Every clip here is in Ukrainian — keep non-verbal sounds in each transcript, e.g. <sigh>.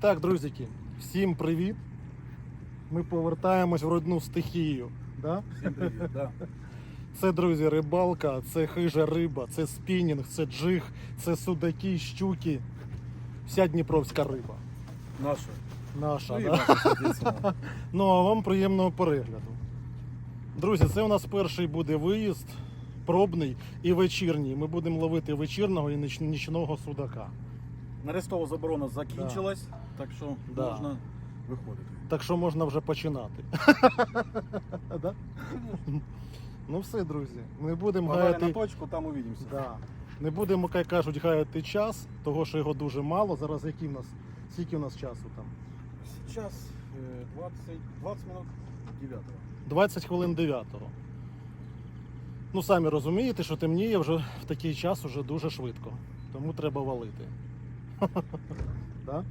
так, друзики, всім привіт. Ми повертаємось в родну стихію. Да? Всім привіт, да. <laughs> Це, друзі, рибалка, це хижа риба, це спінінг, це джиг, це судаки, щуки. Вся дніпровська риба. Наша. Наша, Ну, і да? наша. <laughs> Ну а вам приємного перегляду. Друзі, це у нас перший буде виїзд, пробний і вечірній. Ми будемо ловити вечірного і ніч- нічного судака. Нарестова заборона закінчилась, так що Да. можна виходити. Так що можна вже починати. <laughs> Да? Ну все, друзі. Не будемо Погнали на гаяти. точку, там увидимося. Да. Не будемо, як кажуть, гаяти час, того що його дуже мало. Зараз який в нас, скільки у нас часу там? Сейчас е, 20, 20 минут 9 20 хвилин 9-го. Ну, самі розумієте, що темніє вже в такий час уже дуже швидко. Тому треба валити. <laughs> Да?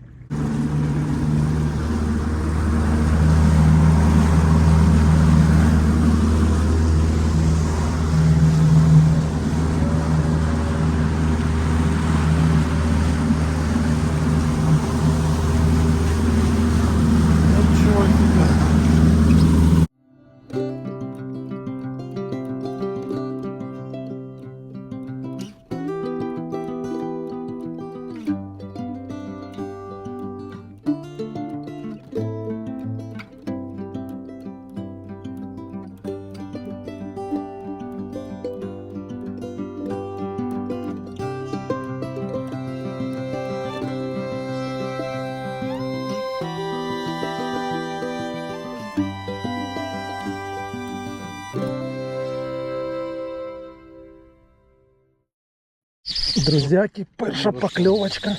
Друзяки, перша покльовочка.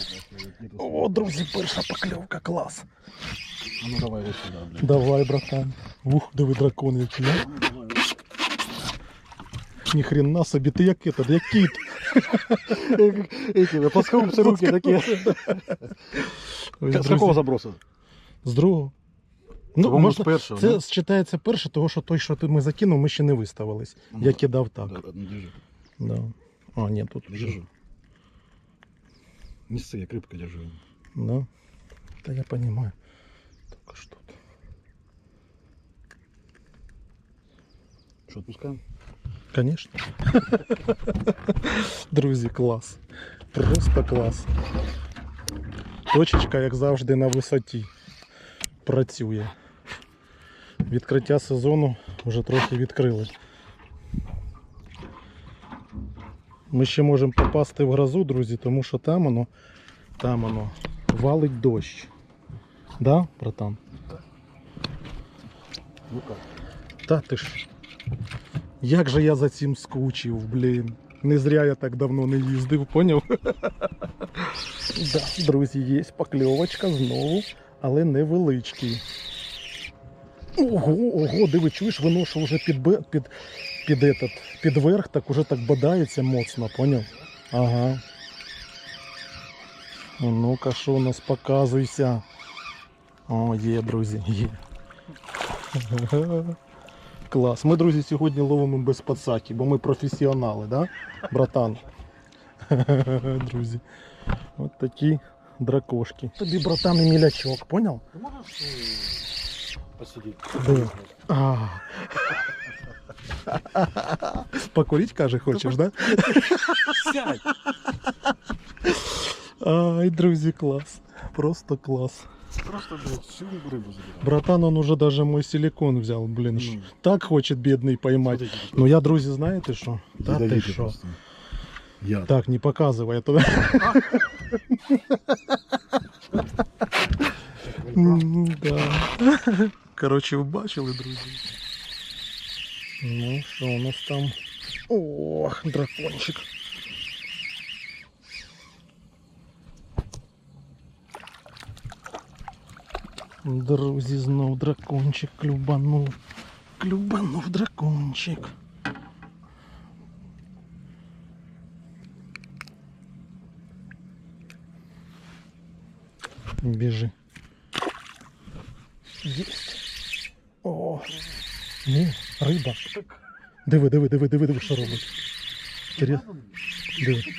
О, друзі, перша покльовка, клас. А ну давай ось сюди, блядь. Давай, братан. Ух, диви дракон який. а. Ні хрена собі, ти як этот, як кіт. Эти, плоскоумцы руки такие. Ой, С друзі, какого заброса? З другого. Ну, По-моєму, можна... з першого, Це да? вважається перше, того що той, що ти ми закинув, ми ще не виставились. Ну, Я кидав так. Да, да, ну, держи. Да. А, ні, тут. Держи. Не ссы, я крепко держу. Да. Да я понимаю. Только что тут. Что, отпускаем? Конечно. <laughs> Друзі, клас. Просто клас. Точечка, як завжди, на висоті. Працює. Відкриття сезону вже трохи відкрили. Ми ще можемо попасти в грозу, друзі, тому що там воно, там воно валить дощ. Да, братан? Ну как? Та ти ж. Як же я за цим скучив, блін. Не зря я так давно не їздив, поняв? <laughs> да, друзі, є покльовочка знову, але невеличкий. Ого, ого, диви, чуєш, воно що вже під, під, під, этот, під верх, так уже так бодається моцно, поняв? Ага. Ну, Ну-ка, що у нас показуйся. О, є, друзі, є. <laughs> Клас. Ми, друзі, сьогодні ловимо без пацаки, бо ми професіонали, да? Братан. <laughs> Друзі. От такі дракошки. Тобі, братан, і мілячок, поняв? Ты можешь э, посидеть? Да. <laughs> А. Покурить, каже, хочеш, да? Сядь! Ай, друзі, клас. Просто клас. Просто, блядь, всю рыбу забирай. Братан, он уже даже мой силикон взял, блин. ш- Ну. Так хочет бедный поймать. Смотрите, Ну я, друзі, знаєте що? Та ти ядовитый що? просто. Я. Так, не показывай это. <laughs> М, Да. Коротше, ви бачили, друзі. Ну, що у нас там? Ох, дракончик. Друзі, знов дракончик клюбанув. Клюбанув дракончик. Біжи. Єсть. О, ні, Риба. Диви, диви, диви, диви, диви, що робить. Інтерес- Диви. <laughs>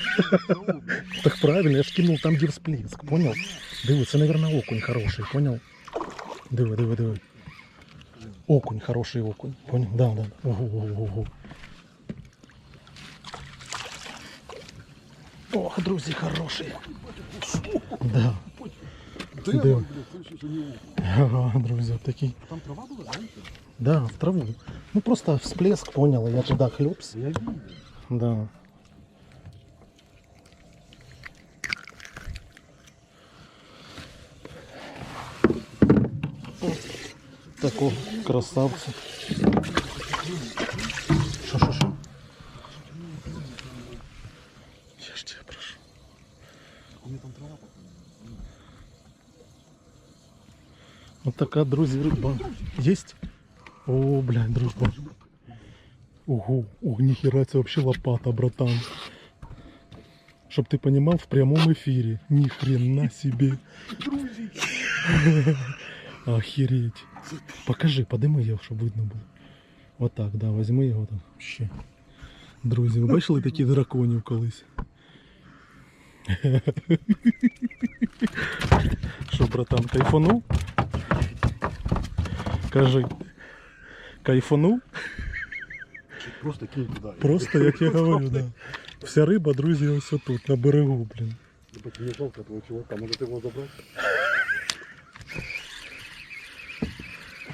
Так правильно, я ж кинув там, де всплеск, понял? Диви, це, мабуть, окунь хороший, понял? Диви, диви, диви. Окунь, хороший окунь. Понял? Да, да. Ого, ого, ого. Ох, друзі, хороший. Да. Де Де? він, блядь, слышиш, у нього? Ага, друзі, такий. Там трава була, да? Да, в траву. Ну просто всплеск, понял, я туда хлюпс. Я видел. Да. Такого красавца. Що, що, що? Вот такая, друзья, рыба. Есть? О, блядь, дружба. Ого, о, нихера, это вообще лопата, братан. Чтоб ты понимал, в прямом эфире. Ни хрена себе. <laughs> Охереть. Покажи, подими його, щоб видно було. Отак, да, возьми його там ще. Друзі, ви бачили таких драконів колись? Що, <laughs> братан, кайфанув? Кажи. Кайфанув? Просто кинь туди. Просто, як я говорю, да. Вся риба, друзі, ось тут, на берегу, блін. Ебать, мне жалко этого чувака, может его забрать?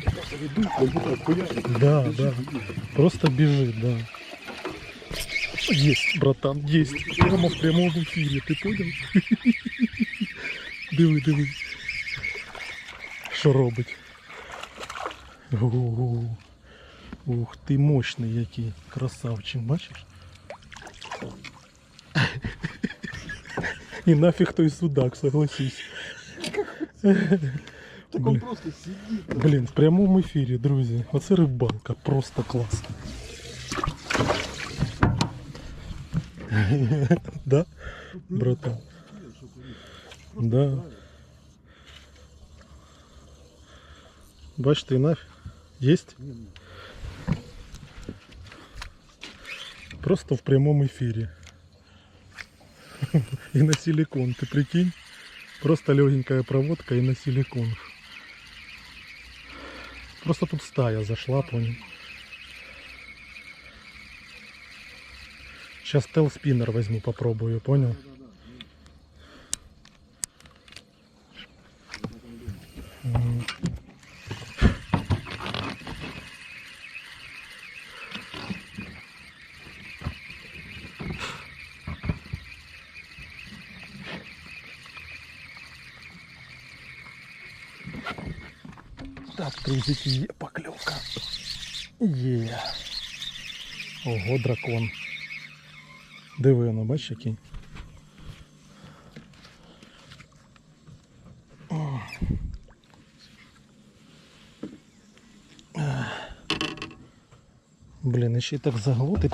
Просто веду, как будто хуярит. Да, да. Просто бежит, да. Есть, братан, есть. Прямо в прямом эфире, ты понял? <laughs> Диви, диви. Що робить? Ого. Ух ти, мощний який. Красавчик, бачиш? І нафіг той судак, согласись. Так он просто сидит. Блін, в прямому ефірі, друзі. Оце рибалка, просто клас. да? Братан. Да. Бачите, нафіг. Єсть? Просто в прямому ефірі. И на силикон, ты прикинь? Просто легенькая проводка и на силикон. Просто тут стая зашла, понял. Сейчас телспиннер возьму, попробую, понял? М. Так, друзі, є покльовка. Є. Ого, дракон. Диви, ну бачиш який. Блін, ще й так заглотить.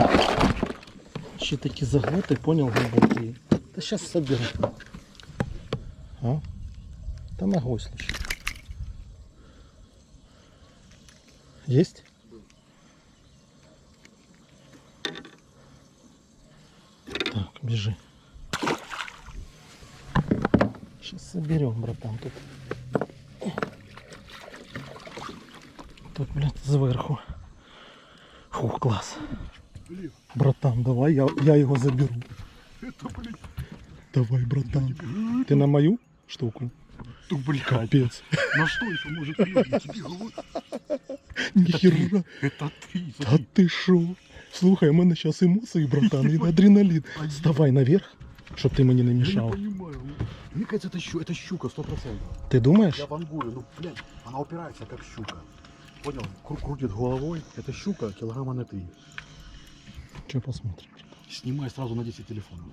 Ще такі заглоти, понял, глибокі. Та зараз соберу. А? Та на гось лише. Есть? Так, бежи. Сейчас соберем, братан, тут. Тут, блядь, зверху. Фух, класс. Блин, Братан, давай, я, я его заберу. это, блин, Давай, братан. Ты на мою штуку? ну, блядь. Капец. На что еще может? Тебе говорю, Нихера. Это ты, Та смотри. ти шо? Слухай, у мене зараз емоції, братан, і адреналін. Вставай наверх, щоб ти мені не Я не мішав. понимаю. Мне кажется, это, щу, это щука, сто процентов. Ти думаєш? Я вангую, ну, блядь, она упирается, как щука. Понял? Кру- крутит головой. Это щука, килограмма на три. Що посмотрим? Снимай сразу на 10 телефонов.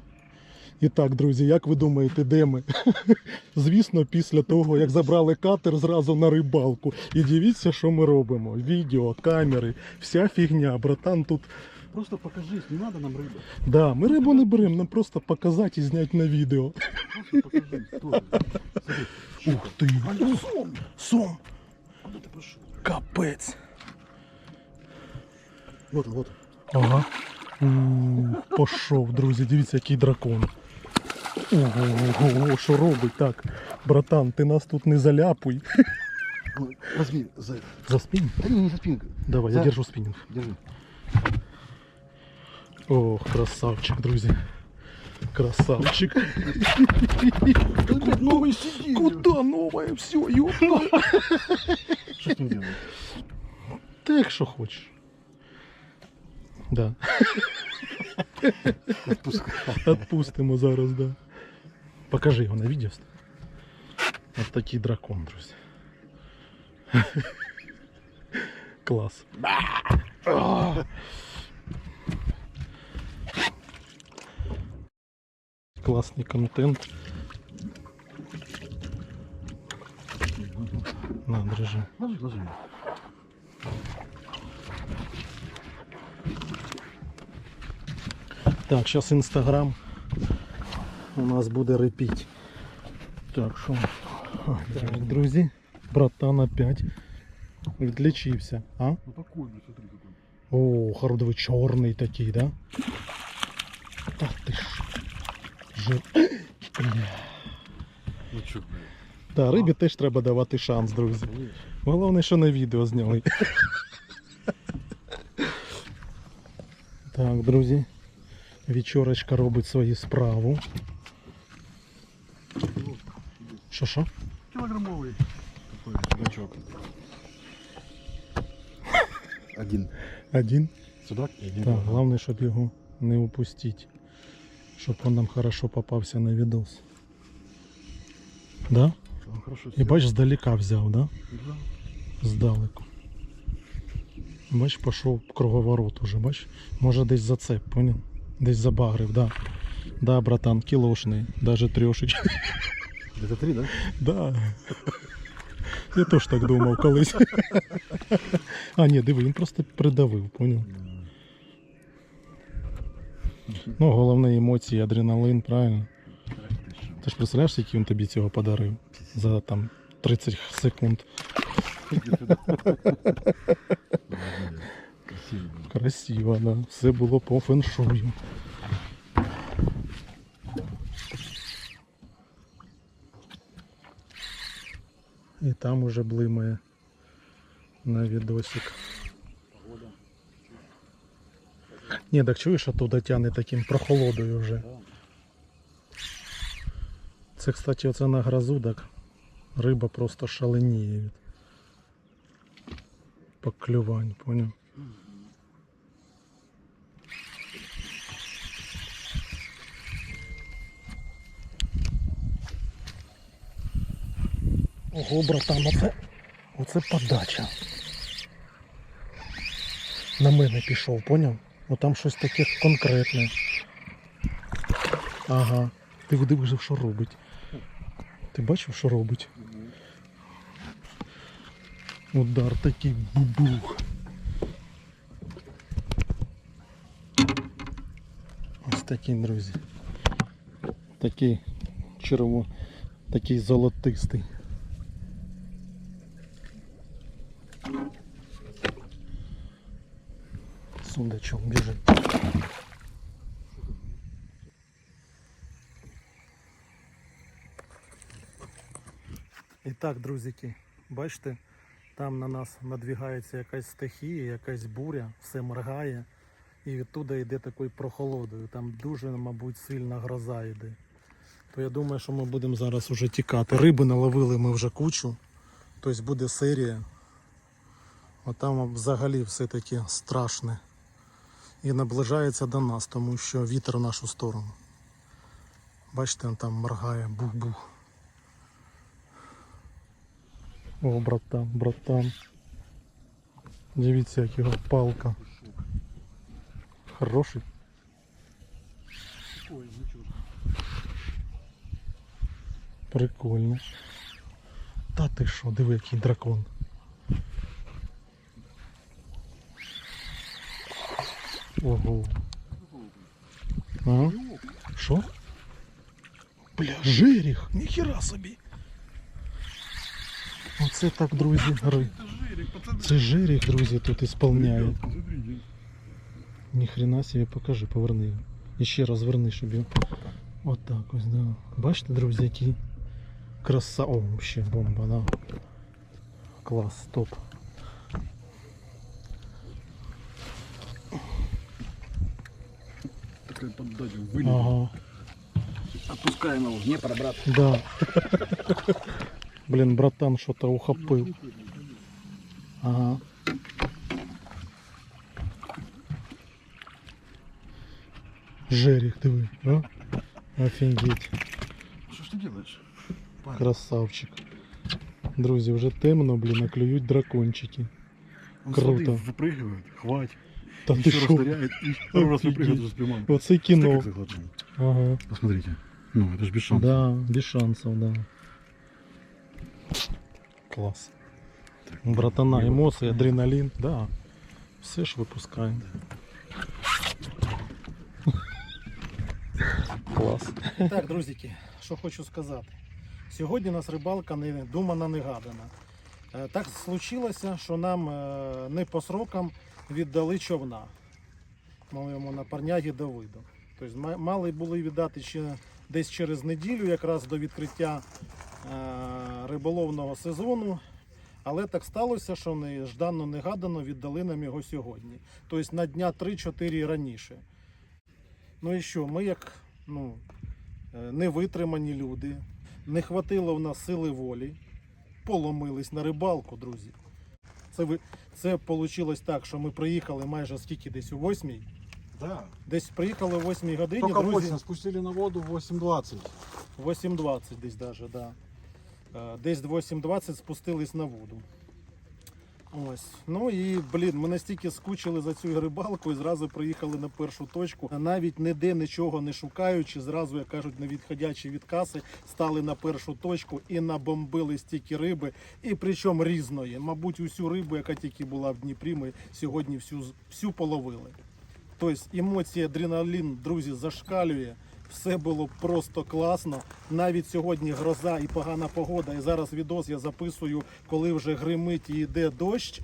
І так, друзі, як ви думаєте, де ми? <laughs> Звісно, після того, як забрали катер зразу на рибалку. І дивіться, що ми робимо. Відео, камери, вся фігня. Братан, тут. Просто покажись, не надо нам рыбы. Да, ми рибу не беремо, нам просто показати і зняти на відео. Просто покажись. Тоже. Смотри. Ух ти! Ай, сом! Сом! Куда ты пошел? Капець! Вот он, вот он. Ага. Ух, пошов, друзі, дивіться, який дракон. Ого, що робить? Так. Братан, ти нас тут не заляпуй. Возьми за... За спиннинг? Да не, не за спиннинг. Давай, я держу спиннинг. Держи. Ох, красавчик, друзі. Красавчик. Блядь, новый сиденье. Куда новое? Все, ёпта. Что с ним делать? Ти як що хочеш. Да. Отпускай. Отпустимо зараз, да. Покажи його на відео. Ось такий дракон, друзі. <laughs> Клас. А! Класний контент. На, держи. Ложи, ложи. Так, зараз інстаграм у нас буде репіть. Так, що? Так, друзі, братан опять відлічився. А? Ну такой, смотри какой. О, хородовий чорний такий, да? Та ти ж. Жир. Ну чё. Та, рибі теж треба давати шанс, друзі. Головне, що на відео зняли. Так, друзі. Вічорочка робить свою справу. Що що? Килограммовый такой судачок. Один. Один. Судак и один. Так, головне, щоб його не упустити. Щоб він нам хорошо попався на відос. Да? Он хорошо І бач, здалека взяв, да? Да. Здалеку. Бач, пішов круговорот уже, бач? Може десь зацеп, понял? Десь забагрив, да. Да, братан, кілошний, даже трешечки. Это три, да? Да. Я теж так думав колись. А, ні, диви, він просто придавив, понял? Ну, головне емоції, адреналин, правильно? Ти ж представляєш, який він тобі цього подарив? За там 30 секунд. Красивый. был. Красиво, да. Все було по феншую. І там уже блимає на відосик. Ні, так чуєш, оттуда тяне таким прохолодою вже. Це, кстати, оце на грозу, так риба просто шаленіє від поклювань, поняв? Ого, братан, оце, оце подача. На мене пішов, поняв? О, там щось таке конкретне. Ага. Ти видивив, що робить. Ти бачив, що робить? Удар такий бубух. Ось такий, друзі. Такий черво, такий золотистий. Сундачок біжить. І так, друзики, бачите, там на нас надвігається якась стихія, якась буря, все моргає, і відтуда йде такою прохолодою. Там дуже, мабуть, сильна гроза йде. То я думаю, що ми будемо зараз уже тікати. Риби наловили ми вже кучу, тобто буде серія. А там взагалі все таке страшне. І наближається до нас, тому що вітер в нашу сторону. Бачите, він там моргає, бух-бух. О, братан, братан. Дивіться, як його палка. Хороший. Прикольно. Та ти що, диви, який дракон. Ого. Ага. Що? Бля, жеріх, ніхіра собі. Оце так, друзі, гри. Это жирик, пацаны. Це жеріх, друзі, тут ісполняє. Ребятки, смотрите. Ніхрена собі покажи, поверни його. І ще раз верни, щоб його. Отак ось, да. Бачите, друзі, який Краса. О, вообще бомба, да. Класс, топ. Такая поддача вылет. Ага. Отпускаем его. Не пора, брат. Да. Блин, братан что-то ухопыл. Ага. Жерик, диви, а? Офігеть, Что ж ты делаешь? Парень. красавчик. Друзі, вже темно, блін, а клюють дракончики. Он Круто. смотри, выпрыгивает, хватит. Та ти Еще що? растворяет и второй раз выпрыгивает Офигеть. уже с приманкой. Оце Смотри, кіно. как заглотнул. Ага. Посмотрите. Ну, это ж без шансов. Да, без шансов, да. Клас. Братана, емоції, адреналін, да. Все ж випускаємо. <laughs> Клас. Так, друзіки, що хочу сказати. Сьогодні у нас рибалка не думана, не гадана. Е, Так случилося, що нам е, не по срокам віддали човна. Моєму на парнягі Давиду. Тобто мали були віддати ще десь через неділю, якраз до відкриття е, риболовного сезону. Але так сталося, що нежданно негадано віддали нам його сьогодні. Тобто на дня 3-4 раніше. Ну і що, ми як ну, е, невитримані люди, не хватило в нас сили волі, поломились на рибалку, друзі. Це, ви, це вийшло так, що ми приїхали майже скільки десь о 8 Да. Десь приїхали о 8 годині, Только друзі. 8, спустили на воду в 8.20. 8.20 десь даже, да. Десь Десь 8.20 спустились на воду. Ось. Ну і блін, ми настільки скучили за цю рибалку і зразу приїхали на першу точку. Навіть ніде нічого не шукаючи, зразу, як кажуть, не відходячи від каси, стали на першу точку і набомбили стільки риби. І причому різної. Мабуть, усю рибу, яка тільки була в Дніпрі, ми сьогодні всю, всю половили. Тобто емоції, адреналін, друзі, зашкалює. Все було просто класно. Навіть сьогодні гроза і погана погода. І зараз відос я записую, коли вже гримить і йде дощ.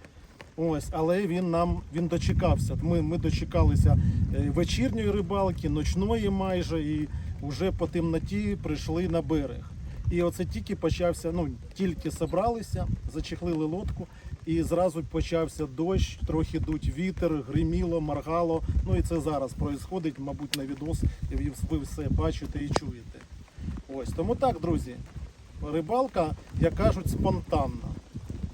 Ось, але він нам він дочекався. Ми, ми дочекалися е, вечірньої рибалки, ночної майже, і вже по темноті прийшли на берег. І оце тільки почався, ну тільки собралися, зачехлили лодку, і зразу почався дощ, трохи дуть вітер, гриміло, моргало. Ну і це зараз відбувається, мабуть, на відос, і ви все бачите і чуєте. Ось тому так, друзі. Рибалка, як кажуть, спонтанна.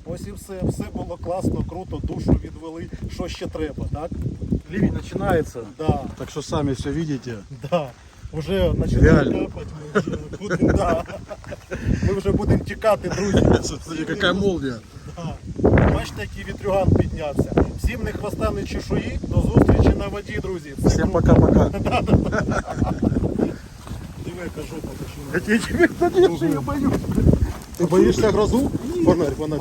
Ось і все. Все було класно, круто, душу відвели. Що ще треба, так? Ливень начинается. Да, Так что сами все видите. да. Вже починає капати, ми вже будемо, да. Ми вже будемо тікати, друзі. <laughs> Смотри, какая молния. Да. Бачите, який вітрюган піднявся. Всім не хвоста, не чешуї. До зустрічі на воді, друзі. Це Всем круто. пока-пока. <laughs> Диви, яка жопа починає. Я тебе тебе конечно, я боюсь. Ти боїшся грозу? Фонарь, фонарь.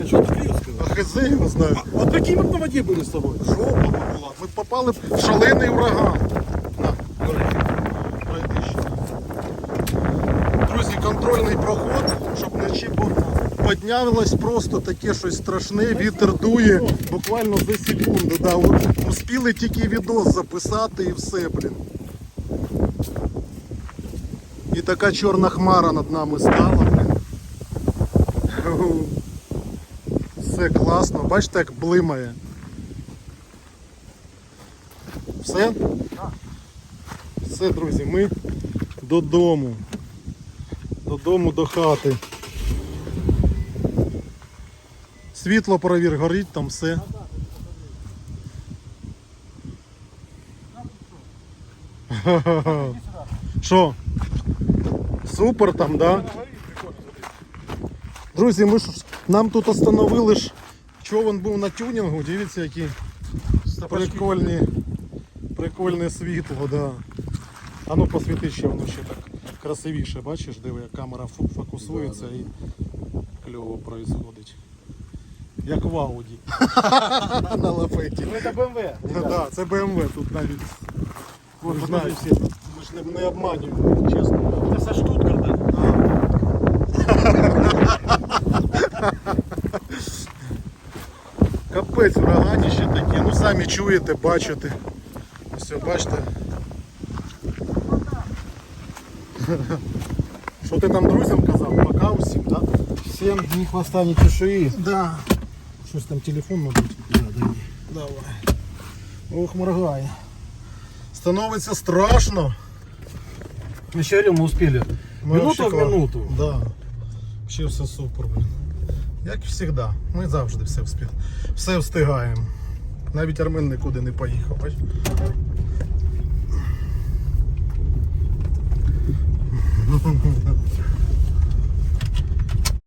Резко, что ты резко? А хз його знаю. Вот какие мы на воде были с тобой? Жопа була. Ми попали в шалений ураган. На, пройди. Пройди ще. Друзі, контрольний проход, щоб вночі бо піднялось просто таке щось страшне, вітер дує буквально за секунду. Да. От Успіли тільки відос записати і все, блін. І така чорна хмара над нами стала, блін. Все класно, бачите, як блимає. Все? Все, друзі, ми додому. Додому до хати. Світло провір, горить там все. <laughs> Що? Супер там, да? Друзі, ми ж нам тут остановили ж човен був на тюнінгу, дивіться, які прикольні, прикольне світло, да. А ну посвіти ще воно ще так красивіше, бачиш, диви, як камера фокусується і кльово происходить. Як в Ауді. <laughs> На лафеті. Ну это БМВ. Да, це BMW тут навіть. Ви ж знаєте, ми ж не, не обманюємо, чесно. Это со Штутгарта. <laughs> Капець, ураганіще такі, ну самі чуєте, бачите. Все, бачите. Що ти там друзям казав? Пока усім, да? Всем ни хвоста, ни чешуи. Да. Щось там телефон, мабуть. Давай. Ох, моргає. Становиться страшно. Успели? Ми Минуту в минуту. Да. Ще все супер, блін. Як і завжди. Ми завжди все встиг. Все встигаємо. Навіть Армен нікуди не поїхав. бач?